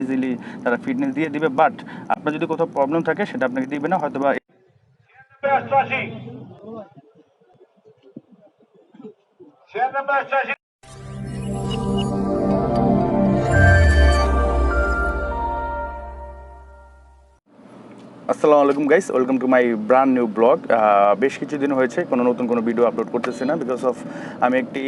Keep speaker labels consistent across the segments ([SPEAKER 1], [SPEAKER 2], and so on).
[SPEAKER 1] Easily তারা fitness দিয়ে দিবে বাট আপনার যদি কোথাও প্রবলেম থাকে সেটা আপনাকে দিবে না হয়তো বা আসসালামু আলাইকুম guys, welcome to my brand new blog. বেশ কিছুদিন হয়েছে, কোনো নতুন কোনো ভিডিও আপলোড করতেছি না বিকজ অফ আমি একটি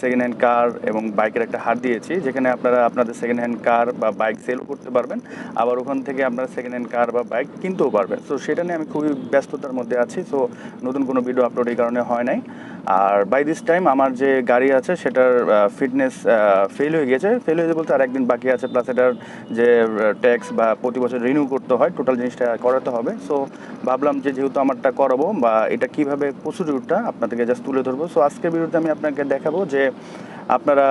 [SPEAKER 1] সেকেন্ড হ্যান্ড কার এবং বাইকের একটা হাট দিয়েছি, যেখানে আপনারা আপনাদের সেকেন্ড হ্যান্ড কার বা বাইক সেল করতে পারবেন, আবার ওখান থেকে আপনারা সেকেন্ড হ্যান্ড কার বা বাইক কিনতেও পারবেন। সো সেটা নিয়ে আমি খুবই ব্যস্ততার মধ্যে আছি সো নতুন কোনো ভিডিও আপলোড এই কারণে হয় নাই। আর বাই দিস টাইম আমার যে গাড়ি আছে, সেটার ফিটনেস ফেল হয়ে গেছে ফেল হয়ে বলতে আর একদিন বাকি আছে প্লাস এটার যে ট্যাক্স বা প্রতি বছর রিনিউ করতে হয় টোটাল জিনিসটা করাতে হবে। সো ভাবলাম যে যেহেতু আমারটা করাবো বা এটা কীভাবে প্রসিডিউরটা আপনাদেরকে জাস্ট তুলে ধরবো। সো আজকের বিরুদ্ধে আমি আপনাকে দেখাবো যে আপনারা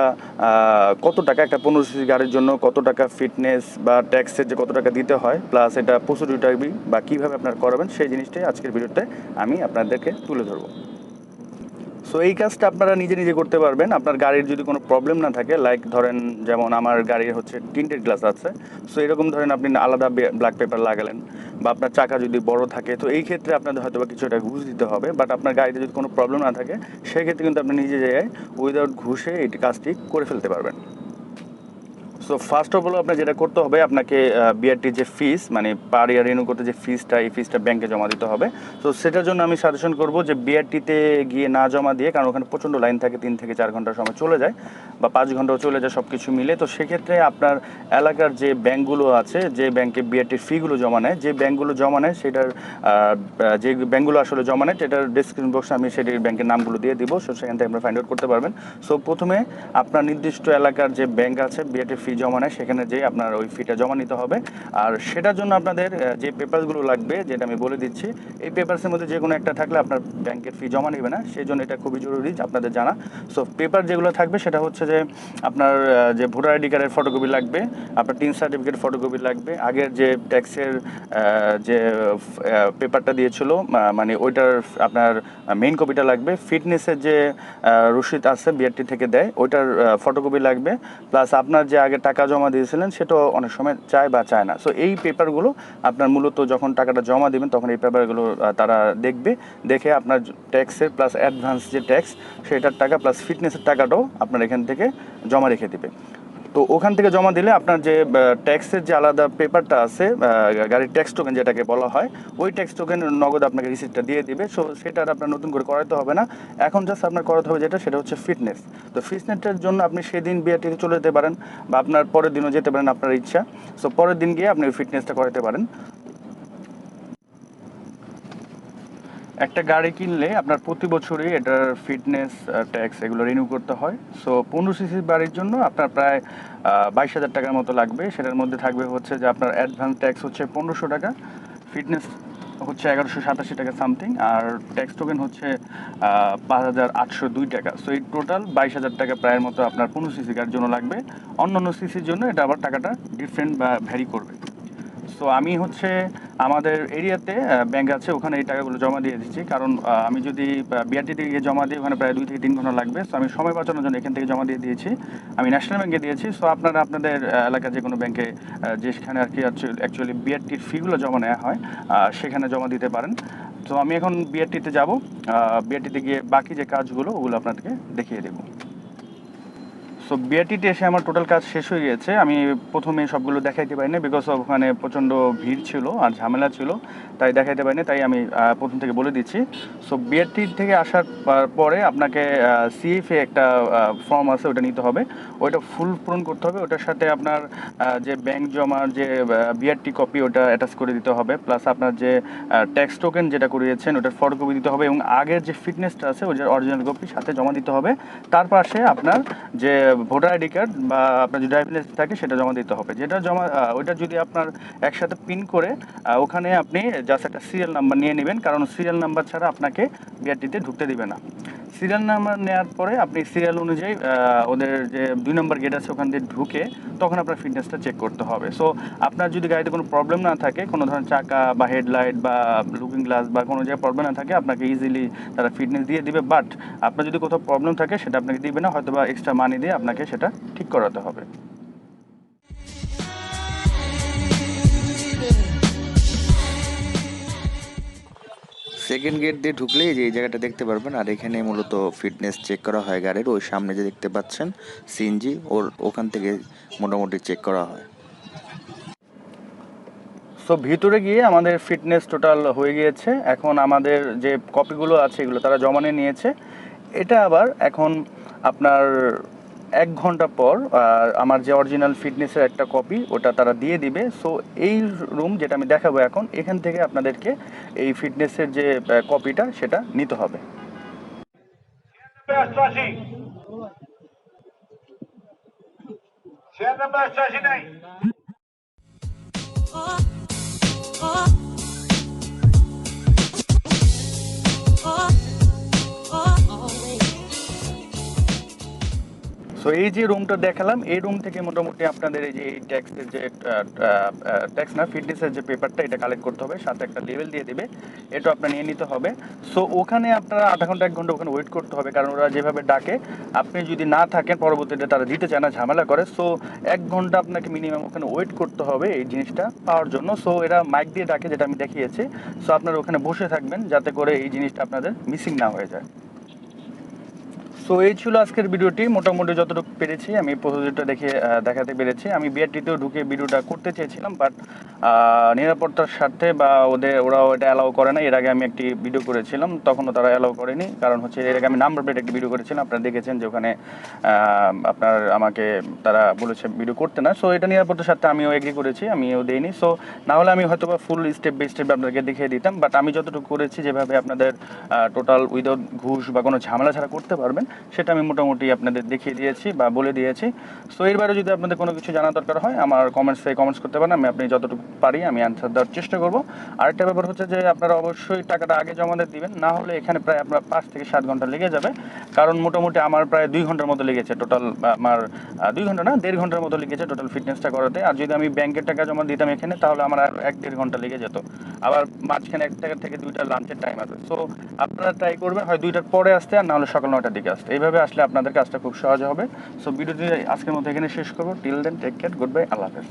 [SPEAKER 1] কত টাকা একটা পনেরো সিসি গাড়ির জন্য কত টাকা ফিটনেস বা ট্যাক্সের যে কত টাকা দিতে হয় প্লাস এটা প্রসিডিউরটা বা কীভাবে আপনারা করাবেন, সেই জিনিসটাই আজকের ভিডিওতে আমি আপনাদেরকে তুলে ধরবো। সো এই কাজটা আপনারা নিজে নিজে করতে পারবেন। আপনার গাড়ির যদি কোনো প্রবলেম না থাকে লাইক ধরেন যেমন আমার গাড়ির হচ্ছে টিন্টেড গ্লাস আছে সো এরকম ধরেন আপনি আলাদা ব্ল্যাক পেপার লাগালেন বা আপনার চাকা যদি বড় থাকে, তো এই ক্ষেত্রে আপনাদের হয়তো বা কিছুটা ঘুষ দিতে হবে বাট আপনার গাড়িতে যদি কোনো প্রবলেম না থাকে, সেক্ষেত্রে কিন্তু আপনি নিজে জায়গায় উইদাউট ঘুষে এই কাজটি করে ফেলতে পারবেন। সো ফার্স্ট অফ অল আপনার যেটা করতে হবে, আপনাকে বিআরটির যে ফিস মানে পার ইয়ার রিনিউ করতে যে ফিসটা এই ফিসটা ব্যাংকে জমা দিতে হবে। সো সেটার জন্য আমি সাজেশন করব যে বিআরটিতে গিয়ে না জমা দিয়ে, কারণ ওখানে প্রচণ্ড লাইন থাকে, তিন থেকে চার ঘণ্টার সময় চলে যায়। বা পাঁচ ঘন্টাও চলে যায় সব কিছু মিলে, তো সেক্ষেত্রে আপনার এলাকার যে ব্যাংকগুলো আছে, যে ব্যাংকে বিআরটির ফিগুলো জমা নেয়, যে ব্যাংকগুলো জমা নেয় সেটার যে ব্যাংকগুলো আসলে জমা নেয় সেটার ডিসক্রিপশন বক্সে আমি সেটির ব্যাংকের নামগুলো দিয়ে দিব, সো সেখান থেকে আপনারা ফাইন্ড আউট করতে পারবেন। সো প্রথমে আপনার নির্দিষ্ট এলাকার যে ব্যাংক আছে বিআরটির ফি জমা নেয়, সেখানে যেয়ে আপনার ওই ফিটা জমা নিতে হবে। আর সেটার জন্য আপনাদের যে পেপারসগুলো লাগবে, যেটা আমি বলে দিচ্ছি, এই পেপারসের মধ্যে যে কোনো একটা থাকলে আপনার ব্যাংকের ফি জমা নেবে না সেই জন্য এটা খুবই জরুরি আপনাদের জানা। সো পেপার যেগুলো থাকবে সেটা হচ্ছে যে আপনার যে ভোটার আইডি কার্ডের ফটোকপি লাগবে, আপনার টিন সার্টিফিকেট ফটোকপি লাগবে, আগের যে ট্যাক্সের যে পেপারটা দিয়েছিল মানে ওইটার আপনার মেইন কপিটা লাগবে ফিটনেসের যে রসিদ আছে বিআরটি থেকে দেয়, ওইটার ফটোকপি লাগবে প্লাস আপনার যে আগে টাকা জমা দিয়েছিলেন, সেটাও অনেক সময় চায় বা চায় না। সো এই পেপারগুলো আপনার মূলত যখন টাকাটা জমা দিবেন, তখন এই পেপারগুলো তারা দেখবে, দেখে আপনার ট্যাক্সের প্লাস অ্যাডভান্স যে ট্যাক্স সেটার টাকা প্লাস ফিটনেসের টাকাটাও আপনার এখান থেকে জমা রেখে দিবে। তো ওখান থেকে জমা দিলে আপনার যে ট্যাক্সের যে আলাদা পেপারটা আছে গাড়ির ট্যাক্স টোকেন যেটাকে বলা হয়, ওই ট্যাক্স টোকেন নগদ আপনাকে রিসিপ্টটা দিয়ে দিবে। সো সেটা আর আপনার নতুন করে করাতে হবে না। এখন জাস্ট আপনার করাতে হবে যেটা, সেটা হচ্ছে ফিটনেস তো ফিটনেসটার জন্য আপনি সেদিন বিআরটিতে চলে যেতে পারেন বা আপনার পরের দিনও যেতে পারেন আপনার ইচ্ছা। সো পরের দিন গিয়ে আপনি ওই ফিটনেসটা করাতে পারেন। একটা গাড়ি কিনলে আপনার প্রতি বছরই এটার ফিটনেস ট্যাক্স এগুলো রিনিউ করতে হয়। সো পনেরো সিসির বাড়ির জন্য আপনার প্রায় বাইশ হাজার টাকার মতো লাগবে। সেটার মধ্যে থাকবে হচ্ছে যে আপনার অ্যাডভান্স ট্যাক্স হচ্ছে পনেরোশো টাকা ফিটনেস হচ্ছে এগারোশো সাতাশি টাকা সামথিং আর ট্যাক্স টোকেন হচ্ছে পাঁচ হাজার আটশো দুই টাকা। সো এই টোটাল বাইশ হাজার টাকা প্রায়ের মতো আপনার পনেরো সিসি গাড়ির জন্য লাগবে। অন্য অন্য সিসির জন্য এটা আবার টাকাটা ডিফারেন্ট বা ভ্যারি করবে। সো আমি হচ্ছে আমাদের এরিয়াতে ব্যাংক আছে, ওখানে এই টাকাগুলো জমা দিয়ে দিচ্ছি। কারণ আমি যদি বিআরটিতে গিয়ে জমা দিই, ওখানে প্রায় দুই থেকে তিন ঘণ্টা লাগবে। সো আমি সময় বাঁচানোর জন্য এখান থেকে জমা দিয়ে দিয়েছি। আমি ন্যাশনাল ব্যাংকে দিয়েছি। সো আপনারা আপনাদের এলাকার যে কোনো ব্যাংকে যেখানে আর কি অ্যাকচুয়ালি বিআরটির ফিগুলো জমা নেওয়া হয় সেখানে জমা দিতে পারেন। তো আমি এখন বিআরটিতে যাব। বিআরটিতে গিয়ে বাকি যে কাজগুলো, ওগুলো আপনাদেরকে দেখিয়ে দেবো। সো বিআরটিতে এসে আমার টোটাল কাজ শেষ হয়ে গেছে। আমি প্রথমে সবগুলো দেখাইতে পারিনি বিকজ অফ ওখানে প্রচণ্ড ভিড় ছিল আর ঝামেলা ছিল। তাই দেখাইতে পারিনি, তাই আমি প্রথম থেকে বলে দিচ্ছি। সো বিআরটি থেকে আসার পর- আপনাকে সিএফএ একটা ফর্ম আছে, ওটা নিতে হবে। ওইটা ফুল পূরণ করতে হবে। ওটার সাথে আপনার যে ব্যাংক জমার যে বিআরটি কপি ওটা অ্যাটাচ করে দিতে হবে। প্লাস আপনার যে ট্যাক্স টোকেন যেটা করিয়েছেন, ওটার ফটো কপি দিতে হবে এবং আগের যে ফিটনেসটা আছে যে অরিজিনাল কপি সাথে জমা দিতে হবে। তার পাশে আপনার যে ভোটার আইডি কার্ড বা আপনার যদি ড্রাইভিং লাইসেন্স থাকে সেটা জমা দিতে হবে। যেটা জমা ওইটা যদি আপনার একসাথে পিন করে ওখানে আপনি জাস্ট একটা সিরিয়াল নাম্বার নিয়ে নেবেন, কারণ সিরিয়াল নাম্বার ছাড়া আপনাকে বিআরটিতে ঢুকতে দিবে না। সিরিয়াল নাম্বার নেওয়ার পরে আপনি সিরিয়াল অনুযায়ী ওদের যে দুই নম্বর গেট আছে ওখান দিয়ে ঢুকে তখন আপনার ফিটনেসটা চেক করতে হবে। সো আপনার যদি গাড়িতে কোনো প্রবলেম না থাকে, কোনো ধরনের চাকা বা হেডলাইট বা লুকিং গ্লাস বা কোনো জায়গায় প্রবলেম না থাকে, আপনাকে ইজিলি তারা ফিটনেস দিয়ে দিবে। বাট আপনার যদি কোথাও প্রবলেম থাকে, সেটা আপনাকে দিবে না হয়তো বা এক্সট্রা মানি দিয়ে আপনাকে সেটা ঠিক করাতে হবে।
[SPEAKER 2] সেকেন্ড গেট দিয়ে ঢুকলেই যে এই জায়গাটা দেখতে পারবেন। আর এখানে মূলত ফিটনেস চেক করা হয় গাড়ির। ওই সামনে যে দেখতে পাচ্ছেন সিএনজি ওর ওখান থেকে মোটামুটি চেক করা হয়।
[SPEAKER 1] সো ভিতরে গিয়ে আমাদের ফিটনেস টোটাল হয়ে গিয়েছে। এখন আমাদের যে কপিগুলো আছে, এগুলো তারা জমা নিয়ে নিয়েছে। এটা আবার এখন আপনার এক ঘণ্টা পর আমার যে অরিজিনাল ফিটনেসের একটা কপি ওটা তারা দিয়ে দিবে। সো এই রুম যেটা আমি দেখাবো এখন, এখান থেকে আপনাদেরকে এই ফিটনেসের যে কপিটা সেটা নিতে হবে।
[SPEAKER 3] নাই।
[SPEAKER 1] এই যে রুমটা দেখালাম, এই রুম থেকে মোটামুটি আপনাদের এই যে ট্যাক্সের যে ট্যাক্স না ফিটনেসের যে পেপারটা এটা কালেক্ট করতে হবে, সাথে একটা লেভেল দিয়ে দেবে, এটা আপনার নিয়ে নিতে হবে। সো ওখানে আপনারা আধা ঘণ্টা, এক ঘণ্টা ওখানে ওয়েট করতে হবে, কারণ ওরা যেভাবে ডাকে, আপনি যদি না থাকেন, পরবর্তীতে তারা দিতে চায় না, ঝামেলা করে। সো এক ঘণ্টা আপনাকে মিনিমাম ওখানে ওয়েট করতে হবে এই জিনিসটা পাওয়ার জন্য। সো এরা মাইক দিয়ে ডাকে, যেটা আমি দেখিয়েছি। সো আপনারা ওখানে বসে থাকবেন, যাতে করে এই জিনিসটা আপনাদের মিসিং না হয়ে যায়। সো এই ছিল আজকের ভিডিওটি। মোটামুটি যতটুকু পেরেছি, আমি প্রসিডিউরটা দেখে দেখাতে পেরেছি। আমি বিআরটিতেও ঢুকে ভিডিওটা করতে চেয়েছিলাম বাট নিরাপত্তার স্বার্থে বা ওদের, ওরাও এটা অ্যালাউ করে না এর আগে আমি একটি ভিডিও করেছিলাম, তখনও তারা অ্যালাউ করেনি। কারণ হচ্ছে, এর আগে আমি নাম্বার প্লেট একটি ভিডিও করেছিলাম। আপনারা দেখেছেন যে ওখানে আপনার আমাকে, তারা বলেছে ভিডিও করতে না। সো এটা নিরাপত্তার স্বার্থে আমিও এগ্রি করেছি, আমিও দেইনি। সো না হলে আমি হয়তো বা ফুল স্টেপ বাই স্টেপ আপনাদেরকে দেখিয়ে দিতাম বাট আমি যতটুকু করেছি, যেভাবে আপনাদের টোটাল উইদাউট ঘুষ বা কোনো ঝামেলা ছাড়া করতে পারবেন সেটা আমি মোটামুটি আপনাদের দেখিয়ে দিয়েছি বা বলে দিয়েছি। সো এর বাইরে যদি আপনাদের কোনো কিছু জানা দরকার হয়, আমার কমেন্টসে কমেন্টস করতে পারেন, আমি আপনি যতটুকু পারি, আমি অ্যান্সার দেওয়ার চেষ্টা করব। আরেকটা ব্যাপার হচ্ছে যে, আপনারা অবশ্যই টাকাটা আগে জমা দিয়ে দিবেন, না হলে এখানে প্রায় আপনার পাঁচ থেকে সাত ঘণ্টা লেগে যাবে। কারণ মোটামুটি আমার প্রায় দুই ঘণ্টার মতো লেগেছে টোটাল আমার দুই ঘণ্টা না, দেড় ঘণ্টার মতো লেগেছে টোটাল ফিটনেসটা করাতে। আর যদি আমি ব্যাংকের টাকা জমা দিতাম এখানে, তাহলে আমার আর এক দেড় ঘণ্টা লেগে যেত। আবার মাঝখানে এক টাকা থেকে দুইটা লাঞ্চের টাইম আছে। সো আপনারা ট্রাই করবেন, হয় দুইটার পরে আসতে, আর না হলে সকাল নয়টার দিকে আসতে। এইভাবে আসলে আপনাদের কাজটা খুব সহজ হবে। সো ভিডিওটি আজকের মধ্যে এখানে শেষ করব। Till then take care good bye আল্লাহ হাফেজ।